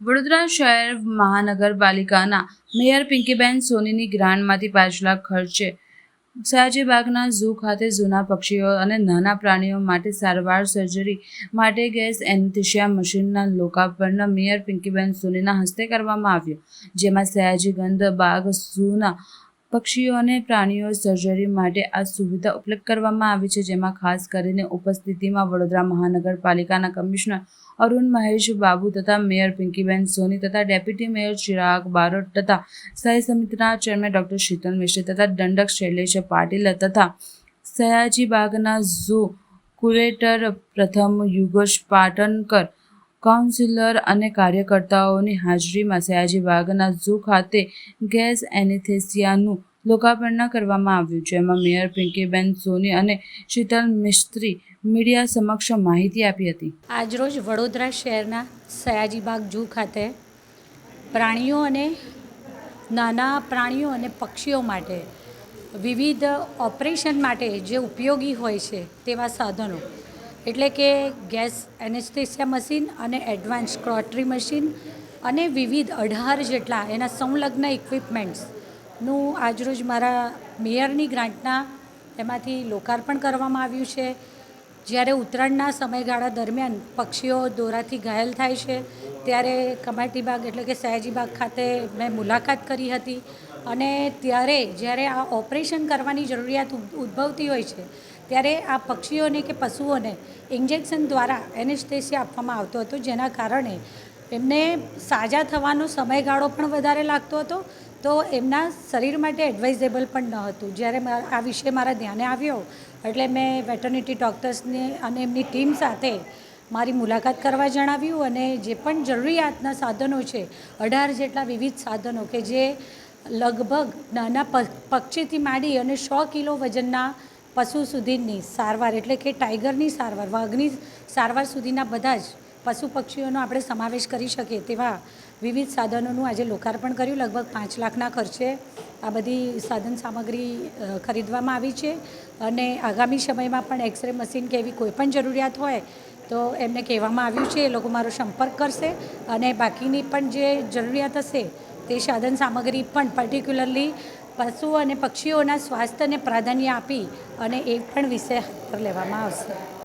વડોદરા શહેર મહાનગરપાલિકાના મેયર પિંકીબેન સોનીની ગ્રાન્ટમાંથી પાંચ લાખ ખર્ચે સયાજીબાગના ઝૂ ખાતે જૂના પક્ષીઓ અને નાના પ્રાણીઓ માટે સારવાર સર્જરી માટે ગેસ એન્થેશિયા મશીનના લોકાર્પણ મેયર પિંકીબેન સોનીના હસ્તે કરવામાં આવ્યું, જેમાં સયાજીગંધ બાગ ઝૂના પક્ષીઓ અને પ્રાણીઓ સર્જરી માટે આ સુવિધા ઉપલબ્ધ કરવામાં આવી છે, જેમાં ખાસ કરીને ઉપસ્થિતિમાં વડોદરા મહાનગરપાલિકાના કમિશનર અરુણ મહેશ બાબુ તથા મેયર પિંકીબેન સોની તથા ડેપ્યુટી મેયર ચિરાગ બારોટ તથા સ્થાયી સમિતિના ચેરમેન ડોક્ટર શીતલ મિશ્રી તથા દંડક શૈલેષ પાટીલ તથા સયાજીબાગના ઝૂ કુરેટર પ્રથમ યુગોશ પાટણકર કાઉન્સિલર અને કાર્યકર્તાઓની હાજરીમાં સયાજીબાગના ઝૂ ખાતે ગેસ એનેસ્થેસિયાનું લોકાર્પણ કરવામાં આવ્યું, જેમાં મેયર પિંકીબેન સોની અને શીતલ મિસ્ત્રી મીડિયા સમક્ષ માહિતી આપી હતી. આજરોજ વડોદરા શહેરના સયાજીબાગ ઝૂ ખાતે પ્રાણીઓ અને નાના પ્રાણીઓ અને પક્ષીઓ માટે વિવિધ ઓપરેશન માટે જે ઉપયોગી હોય છે તેવા સાધનો એટલે કે ગેસ એનેસ્થેસિયા મશીન અને એડવાન્સ ક્રોટરી મશીન અને વિવિધ અઢાર જેટલા એના સંલગ્ન ઇક્વિપમેન્ટ્સનું આજરોજ મારા મેયરની ગ્રાન્ટના એમાંથી લોકાર્પણ કરવામાં આવ્યું છે. જ્યારે ઉત્તરાયણના સમયગાળા દરમિયાન પક્ષીઓ દોરાથી ઘાયલ થાય છે, ત્યારે કમાટી બાગ એટલે કે સયાજીબાગ ખાતે મેં મુલાકાત કરી હતી. અને ત્યારે જ્યારે આ ઓપરેશન કરવાની જરૂરિયાત ઉદ- ઉદ્ભવતી હોય છે ત્યારે આ પક્ષીઓને કે પશુઓને ઇન્જેક્શન દ્વારા એનેસ્થેસિયા આપવામાં આવતો હતો, જેના કારણે એમને સાજા થવાનો સમયગાળો પણ વધારે લાગતો હતો. તો એમના શરીર માટે એડવાઇઝેબલ પણ ન હતું. જ્યારે આ વિષય મારા ધ્યાને આવ્યો, એટલે મેં વેટર્નિટી ડૉક્ટર્સને અને એમની ટીમ સાથે મારી મુલાકાત કરવા જણાવ્યું અને જે પણ જરૂરિયાતના સાધનો છે, અઢાર જેટલા વિવિધ સાધનો કે જે લગભગ નાના પક્ષીથી માંડી અને સો કિલો વજનના પશુ સુધીની સારવાર, એટલે કે ટાઈગરની સારવાર, વાઘની સારવાર સુધીના બધા જ પશુ પક્ષીઓનો આપણે સમાવેશ કરી શકીએ તેવા વિવિધ સાધનોનું આજે લોકાર્પણ કર્યું. લગભગ પાંચ લાખના ખર્ચે આ બધી સાધન સામગ્રી ખરીદવામાં આવી છે. અને આગામી સમયમાં પણ એક્સરે મશીન કે એવી કોઈપણ જરૂરિયાત હોય તો એમને કહેવામાં આવ્યું છે, એ લોકો મારો સંપર્ક કરશે. અને બાકીની પણ જે જરૂરિયાત હશે તે સાધન સામગ્રી પણ પર્ટિક્યુલરલી પશુઓ અને પક્ષીઓના સ્વાસ્થ્યને પ્રાધાન્ય આપી અને એ પણ વિષય હાથ પર લેવામાં આવશે.